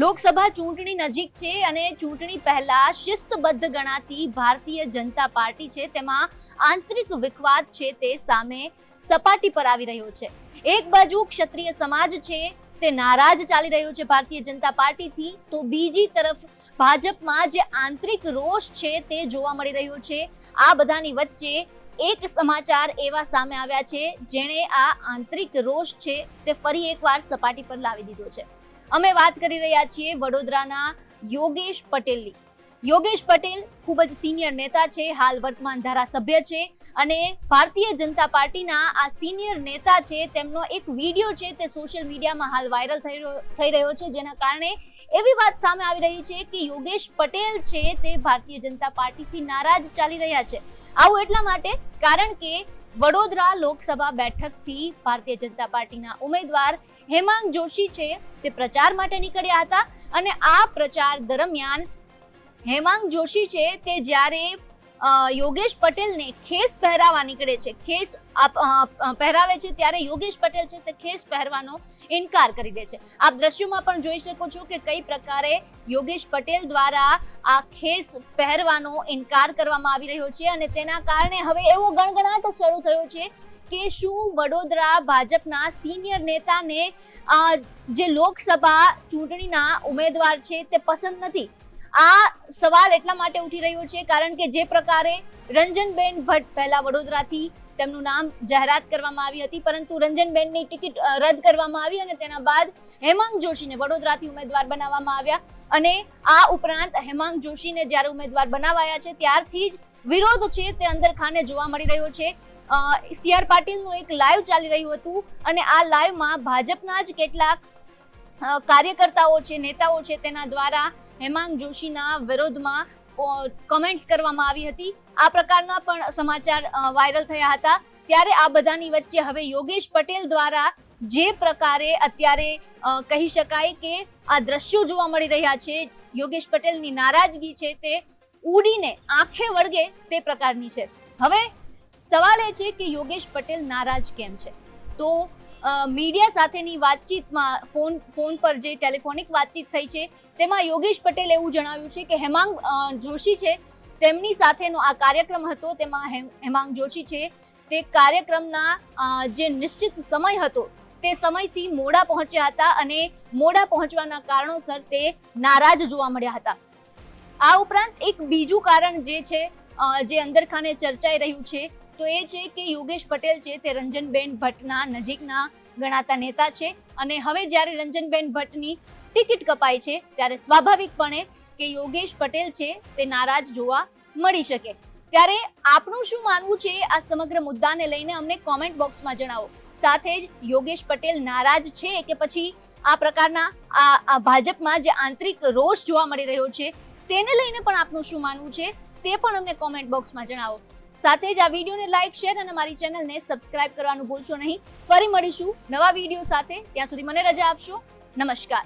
લોકસભા ચૂંટણી નજીક છે અને ચૂંટણી પહેલા શિસ્તબદ્ધ ગણાતી ભારતીય જનતા પાર્ટી છે. તેમાં આંતરિક વિખવાદ છે તે સામે સપાટી પર આવી રહ્યો છે. એક બાજુ ક્ષત્રિય સમાજ છે તે નારાજ ચાલી રહ્યો છે ભારતીય જનતા પાર્ટીથી. તો બીજી તરફ ભાજપમાં જે આંતરિક રોષ છે તે જોવા મળી રહ્યો છે. આ બધાની વચ્ચે એક સમાચાર એવા સામે આવ્યા છે, જેણે આ આંતરિક રોષ છે તે ફરી એકવાર સપાટી પર લાવી દીધો છે. અમે વાત કરી રહ્યા છીએ વડોદરાના યોગેશ પટેલની. યોગેશ પટેલ ખૂબ જ સિનિયર નેતા છે, હાલ વર્તમાન ધારાસભ્ય છે અને ભારતીય જનતા પાર્ટીના આ સિનિયર નેતા છે, તેમનો એક વીડિયો છે તે સોશિયલ મીડિયામાં હાલ વાયરલ થઈ રહ્યો છે, જેના કારણે એવી વાત સામે આવી રહી છે કે યોગેશ પટેલ છે તે ભારતીય જનતા પાર્ટીથી નારાજ ચાલી રહ્યા છે. આવું એટલા માટે કારણ કે વડોદરા લોકસભા બેઠકથી ભારતીય જનતા પાર્ટીના ઉમેદવાર હેમાંગ જોશી છે. તે પ્રચાર માટે નીકળ્યા હતા અને આ પ્રચાર દરમિયાન હેમાંગ જોશી છે તે જ્યારે યોગેશ પટેલને ખેસ પહેરાવા નીકળે છે. ખેસ પહેરાવે છે ત્યારે યોગેશ પટેલ છે તે ખેસ પહેરવાનો ઇનકાર કરી દે છે. આપ દ્રશ્યોમાં પણ જોઈ શકો છો કે કઈ પ્રકારે યોગેશ પટેલ દ્વારા આ ખેસ પહેરવાનો ઇનકાર કરવામાં આવી રહ્યો છે અને તેના કારણે હવે એવો ગણગણાટ શરૂ થયો છે કે શું વડોદરા ભાજપના સિનિયર નેતાને જે લોકસભા ચૂંટણીના ઉમેદવાર છે તે પસંદ નથી. આ સવાલ એટલા માટે ઉઠી રહ્યો છે કારણ કે જે પ્રકારે રંજનબેન ભટ્ટ પહેલા વડોદરાથી તેમનું નામ જાહેરાત કરવામાં આવી હતી, પરંતુ રંજનબેનની ટિકિટ રદ કરવામાં આવી અને તેના બાદ હેમાંગ જોશીને વડોદરાથી ઉમેદવાર બનાવવામાં આવ્યા. અને આ ઉપરાંત હેમાંગ જોશીને જ્યારે ઉમેદવાર બનાવાયા છે, ત્યારથી જ વિરોધ છે તે અંદર ખાને જોવા મળી રહ્યો છે. સી આર પાટીલનું એક લાઈવ ચાલી રહ્યું હતું અને આ લાઈવમાં ભાજપના જ કેટલાક કાર્યકર્તાઓ છે, નેતાઓ છે, તેના દ્વારા હેમાંગ જોશીના વિરોધમાં કમેન્ટ્સ કરવામાં આવી હતી. આ પ્રકારના પણ સમાચાર વાયરલ થયા હતા. ત્યારે આ બધાની વચ્ચે હવે યોગેશ પટેલ દ્વારા જે પ્રકારે અત્યારે કહી શકાય કે આ દ્રશ્યો જોવા મળી રહ્યા છે, યોગેશ પટેલની નારાજગી છે તે ઉડીને આંખે વળગે તે પ્રકારની છે. હવે સવાલ એ છે કે યોગેશ પટેલ નારાજ કેમ છે? તો મીડિયા સાથેની વાતચીતમાં ફોન ફોન પર જે ટેલિફોનિક વાતચીત થઈ છે, તેમાં યોગેશ પટેલ એવું જણાવ્યું છે કે હેમાંગ જોશી છે, તેમની સાથેનો આ કાર્યક્રમ હતો, તેમાં હેમાંગ જોશી છે. તે કાર્યક્રમના જે નિશ્ચિત સમય હતો, તે સમયથી મોડા પહોંચ્યા હતા અને મોડા પહોંચવાના કારણોસર તે નારાજ જોવા મળ્યા હતા. આ ઉપરાંત એક બીજું કારણ જે છે જે અંદરખાને ચર્ચાઈ રહ્યું છે તો એ છે કે યોગેશ પટેલ છે તે રંજનબેન ભટ્ટના નજીકના ગણાતા નેતા છે અને હવે જ્યારે રંજનબેન ભટ્ટની ટિકિટ કપાઈ છે ત્યારે સ્વાભાવિકપણે કે યોગેશ પટેલ છે તે નારાજ જોવા મળી શકે. ત્યારે આપનું શું માનવું છે આ સમગ્ર મુદ્દાને લઈને અમને કોમેન્ટ બોક્સમાં જણાવો. સાથે જ યોગેશ પટેલ નારાજ છે કે પછી આ પ્રકારના આ ભાજપમાં જે આંતરિક રોષ જોવા મળી રહ્યો છે, તેને લઈને પણ આપનું શું માનવું છે તે પણ અમને કોમેન્ટ બોક્સમાં જણાવો. સાથે જ આ વિડીયોને લાઇક શેર અને મારી ચેનલને સબસ્ક્રાઇબ કરવાનું ભૂલશો નહીં. ફરી મળીશું નવા વીડિયો સાથે. ત્યાં સુધી મને રજા આપશો. નમસ્કાર.